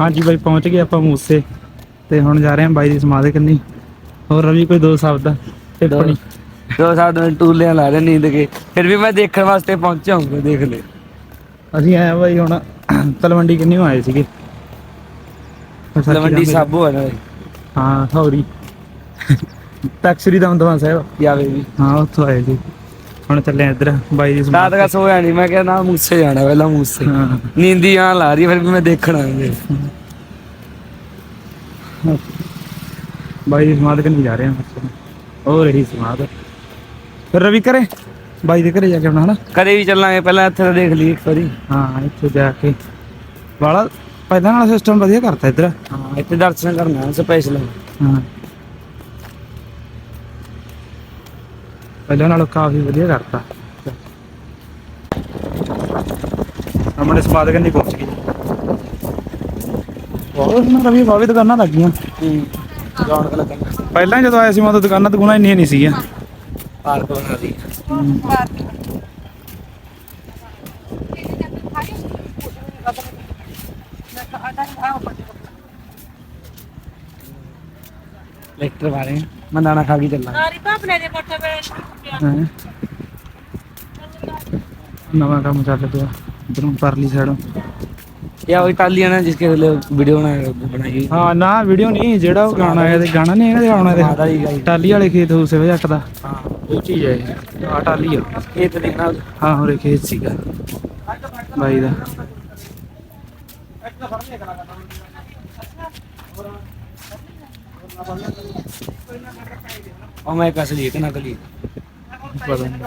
ਹਾਂਜੀ ਬਾਈ ਪਹੁੰਚ ਗਏ ਆਪਾਂ ਮੂਸੇ ਤੇ ਹੁਣ ਜਾ ਰਹੇ ਹਾਂ ਬਾਈ ਦੀ ਸਮਾਧ ਕੰਨੀ ਹੋਰ ਰਵੀ ਕੋਈ ਦੋ ਸ਼ਬਦ ਟਿੱਪਣੀ ਦੋ ਸਾਲ ਤੋਂ ਟੂਲਿਆਂ ਲਾ ਰਹੇ ਨੀਂਦ ਕੇ ਫਿਰ ਵੀ ਮੈਂ ਦੇਖਣ ਵਾਸਤੇ ਪਹੁੰਚਿਆ ਹੂੰ ਦੇਖ ਲੈ। ਅਸੀਂ ਆਏ ਬਾਈ ਹੁਣ ਤਲਵੰਡੀ ਕਿੰਨੀ ਆਏ ਸੀਗੇ। ਵਿਸਾਖੀ ਦਾ ਲਵੰਡੀ ਮੇਲਾ। ਸਾਬੂ ਹੈ ਨਾ। ਹਾਂ ਥੌਰੀ ਤਖਸ਼ਰੀ ਦਮਦਮਾ ਸਾਹਿਬ। ਜਾਵੇ ਵੀ। ਹਾਂ ਉੱਥੋਂ ਆਏ ਸੀ। ਹੁਣ ਚੱਲੇ ਇੱਧਰ ਬਾਈ ਦੀ ਰਾਤ ਦਾ ਸੋਇਆ ਨਹੀਂ ਮੈਂ ਕਿਹਾ ਨਾ ਮੂਸੇ ਜਾਣਾ ਪਹਿਲਾਂ ਮੂਸੇ। ਹਾਂ। ਨੀਂਦੀ ਆ ਲਾ ਰਹੀ ਫਿਰ ਵੀ ਮੈਂ ਦੇਖਣਾ ਹੈ। ਬਾਈ ਦੀ ਸਮਾਧ ਕੰਨੀ ਜਾ ਰਹੇ ਹਾਂ। ਉਹ ਰਹੀ ਸਮਾਧ। ਫਿਰ ਰਵੀ ਕਰੇ ਬਾਈ ਦੇ ਘਰੇ ਜਾ ਕੇ ਆਉਣਾ ਹਨਾ? ਕਦੇ ਵੀ ਚੱਲਾਂਗੇ ਪਹਿਲਾਂ ਇੱਥੇ ਤਾਂ ਦੇਖ ਲਈ ਇੱਕ ਵਾਰੀ। ਹਾਂ ਇੱਥੇ ਜਾ ਕੇ। ਵਾਲਾ ਪਹਿਲਾਂ ਵਾਲਾ ਸਿਸਟਮ ਵਧੀਆ ਕਰਤਾ ਇੱਧਰ। ਹਾਂ ਇੱਥੇ ਦਰਸ਼ਨ ਕਰਨਾ ਸਪੈਸ਼ਲ। ਹਾਂ। ਪਹਿਲਾਂ ਨਾਲੋਂ ਕਾਫੀ ਵਧੀਆ ਕਰਤਾ। ਆਪਣੇ ਸਮਾਦਕ ਨਹੀਂ ਪਹੁੰਚ ਗਏ ਬਹੁਤ ਨਾ ਰਵੀ ਬਾਵੇ ਦੁਕਾਨਾਂ ਲੱਗੀਆਂ। ਹੂੰ। ਰੌਣਕ ਲੱਗਣਾ ਪਹਿਲਾਂ ਜਦੋਂ ਆਇਆ ਸੀ ਮੈਂ ਉਦੋਂ ਦੁਕਾਨਾਂ ਦੁਕਾਨਾਂ ਇੰਨੀਆਂ ਨਹੀਂ ਸੀਗੀਆਂ। ਪਾਰਕ ਬਣਾ ਦੀ ਲੈਕਟਰ ਵਾਲੇ ਮੈਂ ਦਾਣਾ ਖਾ ਕੇ ਚੱਲਾਂ ਸਾਰੀ ਭਾਪਨੇ ਦੇ ਕੋਠੇ ਵੇ ਹੈਂ। ਨਵਾਂ ਕੰਮ ਚੱਲ ਪਿਆ ਇਧਰੋਂ ਪਰਲੀ ਸਾਈਡੋਂ ਯਾ ਉਹ ਇਟਾਲੀਅਨ ਹੈ ਜਿਸਕੇ लिए वीडियो बनाए बनाई ਹਾਂ ਨਾ ਵੀਡੀਓ ਨਹੀਂ ਜਿਹੜਾ ਉਹ ਗਾਣਾ ਆਇਆ ਤੇ ਗਾਣਾ ਨਹੀਂ ਹੈਗਾ ਆਉਣਾ ਮਾਤਾ ਜੀ ਤੇ ਗਾਈ ਟਾਲੀ ਵਾਲੇ ਖੇਤ ਹੂਸੇ ਜੱਟ ਦਾ ਹਾਂ ਉਹ ਚੀਜ਼ ਹੈ ਆ ਟਾਲੀ ਆ ਇਹ ਤਾਂ ਦੇਖਣਾ ਹਾਂ ਹੋਰੇ ਖੇਤ ਸੀਗਾ ਬਾਈ ਦਾ ਮੈਂ ਕਸ ਲਈ ਕਿ ਨਾ ਕਲੀ ਪਤਾ ਨਹੀਂ।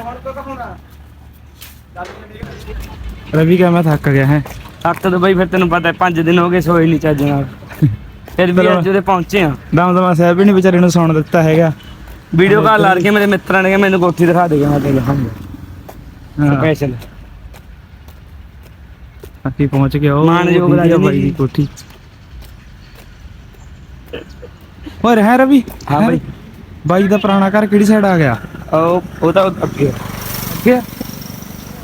ਰਵੀ ਕਹ ਮੈਂ ਥੱਕ ਗਿਆ ਹੈ। ਸੱਤ ਤੋਂ ਬਈ ਫਿਰ ਤੈਨੂੰ ਪਤਾ 5 ਦਿਨ ਹੋ ਗਏ ਸੋਏ ਨਹੀਂ ਚੱਜ ਨਾਲ। ਫਿਰ ਵੀ ਅੱਜ ਉਹਦੇ ਪਹੁੰਚੇ ਆ। ਦਮਦਮਾ ਸਾਹਿਬ ਵੀ ਨਹੀਂ ਵਿਚਾਰੇ ਨੂੰ ਸੌਣ ਦਿੱਤਾ ਹੈਗਾ। ਵੀਡੀਓ ਕਾਲ ਲਾ ਕੇ ਮੇਰੇ ਮਿੱਤਰਾਂ ਨੇ ਕਿਹਾ ਮੈਨੂੰ ਕੋਠੀ ਦਿਖਾ ਦੇ ਮੈਂ ਤੇ ਦਿਖਾਉਂਗਾ ਹਾਂ। ਸਪੈਸ਼ਲ ਅਸੀਂ ਪਹੁੰਚ ਗਏ ਉਹ। ਬਾਈ ਦੀ ਕੋਠੀ। ਹੋਰ ਹੈ ਰਵੀ ਹਾਂ ਹੈਂ? ਬਾਈ। ਬਾਈ ਦਾ ਪੁਰਾਣਾ ਘਰ ਕਿਹੜੀ ਸਾਈਡ ਆ ਗਿਆ? ਉਹ ਉਹ ਤਾਂ ਅੱਗੇ। ਅੱਗੇ?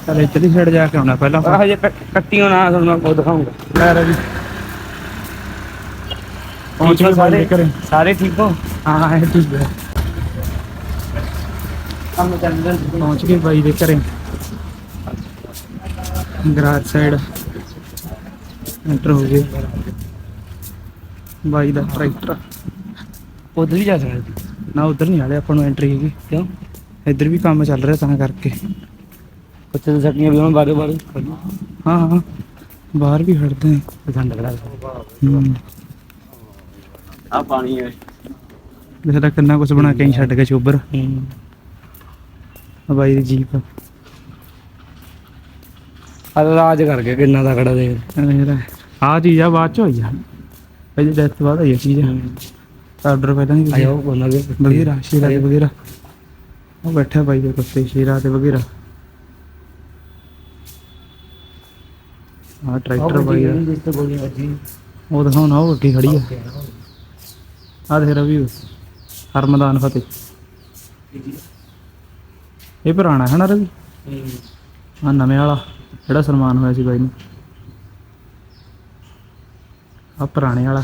ਚਲ ਇੱਧਰਲੀ ਸਾਈਡ ਜਾ ਕੇ ਆਉਣਾ ਪਹਿਲਾਂ ਹਜੇ ਕੱਟੀਓ ਨਾ ਤੁਹਾਨੂੰ ਮੈਂ ਉਹ ਦਿਖਾਉਂਗਾ। ਲੈ ਰਵੀ। ਪਹੁੰਚ ਗਏ ਬਾਈ ਸਾਰੇ? ਦੇ ਘਰੇ। ਸਾਰੇ ਠੀਕ ਹੋ? ਹਾਂ ਇਹ ਠੀਕ ਹੈ। ਕੰਮ ਚੱਲ ਰਿਹਾ। ਪਹੁੰਚ ਗਏ ਬਾਈ ਦੇ ਘਰੇ। ਗਰਾਜ ਸਾਈਡ ਐਂਟਰ ਹੋ ਗਏ। ਬਾਈ ਦਾ ਟਰੈਕਟਰ ਉਧਰ ਵੀ ਜਾ ਸਕਦੇ ਨਾ ਉਧਰ ਨਹੀਂ ਆਲੇ ਆਪਾਂ ਨੂੰ ਐਂਟਰੀ ਹੈਗੀ। ਕਿਉਂ? ਇੱਧਰ ਵੀ ਕੰਮ ਚੱਲ ਰਿਹਾ ਤਾਂ ਕਰਕੇ। ਕੁੱਤੇ ਦੇ ਸੱਟੀਆਂ ਵੀ ਹੁਣ ਬਾਰੇ ਬਾਰੇ ਹਾਂ ਹਾਂ। ਬਾਹਰ ਵੀ ਖੜਦੇ ਆ। ਪਸੰਦ ਕਰਾ ਆ ਪਾਣੀ ਹੈ ਦੇਖਦਾ ਕਿੰਨਾ ਕੁਝ ਬਣਾ ਕੇ ਹੀ ਛੱਡ ਕੇ ਚੋਬਰ ਆ ਬਾਈ ਦੀ ਜੀਪ। ਆ ਰਾਜ ਕਰ ਗਿਆ ਕਿੰਨਾ ਦਾ ਖੜਾ ਦੇ ਆ ਚੀਜ਼ ਆ ਬਾਅਦ ਚ ਹੋਈ ਆ। ਇਹਦੀ ਡੈਥ ਤੋਂ ਬਾਅਦ ਆਈ ਆ ਚੀਜ਼। ਆਰਡਰ ਪਹਿਲਾਂ ਨਹੀਂ ਆਇਓ ਦੇ ਵਗੈਰਾ ਸ਼ੇਰਾ ਦੇ ਵਗੈਰਾ ਉਹ ਬੈਠਾ ਬਾਈ ਦੇ ਕੁੱਤੇ ਸ਼ੇਰਾ ਤੇ ਵਗੈਰਾ ਆ ਟਰੈਕਟਰ ਬਾਈ ਦਾ ਜਿਸ ਤੋਂ ਵੱਜੀ ਉਹ ਦਿਖਾਉਣਾ ਅੱਗੇ ਖੜੀ ਆ। ਆ ਦੇਖ ਰਵੀ ਹਰਮਦਾਨ ਫਤਿਹ। ਇਹ ਪੁਰਾਣਾ ਹੈ ਨਾ ਰਵੀ? ਆ ਨਵੇਂ ਵਾਲਾ ਜਿਹੜਾ ਸਨਮਾਨ ਹੋਇਆ ਸੀ ਬਾਈ ਨੂੰ। ਆ ਪੁਰਾਣੇ ਵਾਲਾ।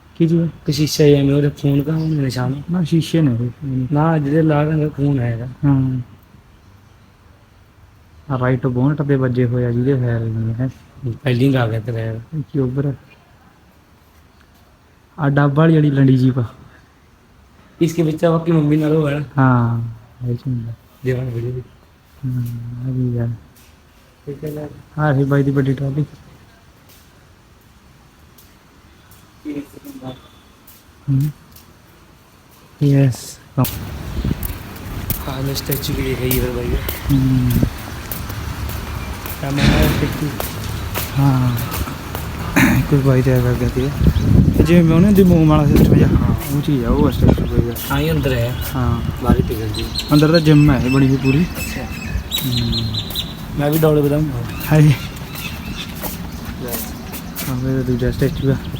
ਕੀ ਜੀ। ਕਿ ਸ਼ੀਸ਼ਾ ਹੀ ਐਵੇਂ ਉਹਦੇ ਫੋਨ ਦਾ ਹੁਣ ਨਿਸ਼ਾਨ ਨਾ ਸ਼ੀਸ਼ੇ ਨੇ ਨਾ ਜਿਹਦੇ ਲਾਲ ਰੰਗ ਦਾ ਫੋਨ ਹੈਗਾ। ਹਾਂ। ਰਾਈਟ ਬੋਨਟ ਤੇ ਵੱਜੇ ਹੋਇਆ ਜਿਹਦੇ ਫੈਰ ਨਹੀਂ ਹੈ ਪਹਿਲੀ ਗਾ ਗਿਆ ਤੇਰੇ। ਕਿ ਉੱਪਰ ਆ? ਡੱਬ ਵਾਲੀ ਲੰਡੀ ਜੀ ਪਾ ਇਸਕੇ ਵਿੱਚ ਆਪਕੀ ਮੰਮੀ ਨਾਲ ਹੋਇਆ ਨਾ ਹਾਂ ਇਹ ਚੰਗਾ ਦੇਵਾਂ ਵੀਡੀਓ ਹਾਂ ਆ ਵੀ ਠੀਕ ਹੈ ਯਾਰ। ਆਹ ਰਹੀ ਬਾਈ ਦੀ ਵੱਡੀ ਟਰਾਲੀ यस हाँ मैं स्टैचू के लिए गई है भैया हाँ कुछ भाई तैयार कर देती है जिम्मे में उन्हें दिमाग वाला सिस्टम है हाँ वो चीज़ है वो स्टैचू भैया हाँ ही अंदर है हाँ बारी पिघल गई अंदर तो जिम है बड़ी हुई पूरी अच्छा मैं भी दौड़ बताऊँ हाँ जी हाँ मेरा दूसरा स्टैचू है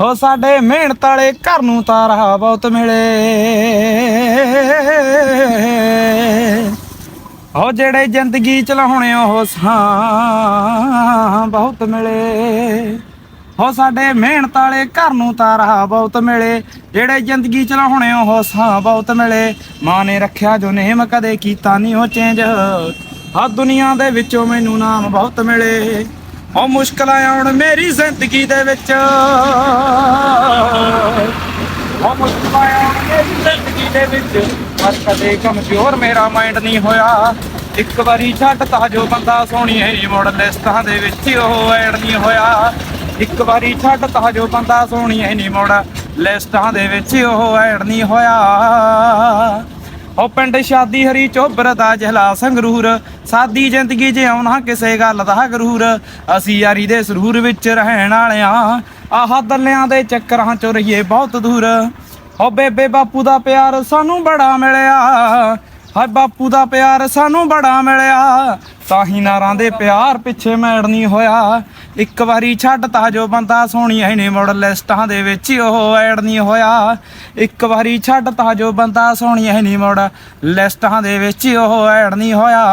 ਹੋ ਸਾਡੇ ਮਿਹਨਤ ਵਾਲੇ ਘਰ ਨੂੰ ਤਾਰਾ ਬਹੁਤ ਮਿਲੇ। ਹੋ ਜਿਹੜੇ ਜ਼ਿੰਦਗੀ ਚਲਾਉਣੇ ਉਹ ਸਾਂ ਬਹੁਤ ਮਿਲੇ। ਹੋ ਸਾਡੇ ਮਿਹਨਤ ਵਾਲੇ ਘਰ ਨੂੰ ਤਾਰਾ ਬਹੁਤ ਮਿਲੇ। ਜਿਹੜੇ ਜ਼ਿੰਦਗੀ ਚਲਾਉਣੇ ਉਹ ਸਾਂ ਬਹੁਤ ਮਿਲੇ। ਮਾਂ ਨੇ ਰੱਖਿਆ ਜੋ ਨੇਮ ਕਦੇ ਕੀਤਾ ਨਹੀਂ ਉਹ ਚੇਂਜ ਆ ਦੁਨੀਆ ਦੇ ਵਿੱਚੋਂ ਮੈਨੂੰ ਨਾਮ ਬਹੁਤ ਮਿਲੇ। ਉਹ ਮੁਸ਼ਕਲਾਂ ਆਉਣ ਮੇਰੀ ਜ਼ਿੰਦਗੀ ਦੇ ਵਿੱਚ। ਉਹ ਮੁਸ਼ਕਲਾਂ ਆਉਣ ਮੇਰੀ ਜ਼ਿੰਦਗੀ ਦੇ ਵਿੱਚ। ਪਰ ਕਦੇ ਕਮਜ਼ੋਰ ਮੇਰਾ ਮਾਈਂਡ ਨਹੀਂ ਹੋਇਆ। ਇੱਕ ਵਾਰੀ ਛੱਡ ਤਾ ਜੋ ਬੰਦਾ ਸੋਹਣੀ ਹੈ ਮੁੜ ਲਿਸਟਾਂ ਦੇ ਵਿੱਚ ਉਹ ਐਡ ਨਹੀਂ ਹੋਇਆ। ਇੱਕ ਵਾਰੀ ਛੱਡ ਤਾ ਜੋ ਬੰਦਾ ਸੋਹਣੀ ਹੈ ਨਹੀਂ ਮੁੜ ਲਿਸਟਾਂ ਦੇ ਵਿੱਚ ਉਹ ਐਡ ਨਹੀਂ ਹੋਇਆ। ਉਹ ਪਿੰਡ ਸ਼ਾਦੀ ਹਰੀ ਚੋਬਰ ਦਾ ਜਹਲਾ ਸੰਗਰੂਰ। ਸਾਦੀ ਜ਼ਿੰਦਗੀ ਜਿਉਣਾ ਕਿਸੇ ਗੱਲ ਦਾ ਗਰੂਰ। ਅਸੀਂ ਯਾਰੀ ਦੇ ਸਰੂਰ ਵਿੱਚ ਰਹਿਣ ਵਾਲਿਆਂ, ਆਹ ਦੱਲਿਆਂ ਦੇ ਚੱਕਰਾਂ ਚੋਂ ਰਹੀਏ ਬਹੁਤ ਦੂਰ। ਉਹ ਬੇਬੇ ਬਾਪੂ ਦਾ ਪਿਆਰ ਸਾਨੂੰ ਬੜਾ ਮਿਲਿਆ। ਹਾਏ ਬਾਪੂ ਦਾ ਪਿਆਰ ਸਾਨੂੰ ਬੜਾ ਮਿਲਿਆ। ਤਾਂ ਹੀ ਨਾਰਾਂ ਦੇ ਪਿਆਰ ਪਿੱਛੇ ਮੈੜ ਨਹੀਂ ਹੋਇਆ। ਇੱਕ ਵਾਰੀ ਛੱਡ ਤਾ ਜੋ ਬੰਦਾ ਸੋਹਣੀ ਐ ਨਹੀਂ ਮੁੜ ਲਿਸਟਾਂ ਦੇ ਵਿੱਚ ਹੀ ਉਹ ਐਡ ਨਹੀਂ ਹੋਇਆ। ਇੱਕ ਵਾਰੀ ਛੱਡ ਤਾ ਜੋ ਬੰਦਾ ਸੋਹਣੀ ਐ ਨਹੀਂ ਮੁੜ ਲਿਸਟਾਂ ਦੇ ਵਿੱਚ ਹੀ ਉਹ ਐਡ ਨਹੀਂ ਹੋਇਆ।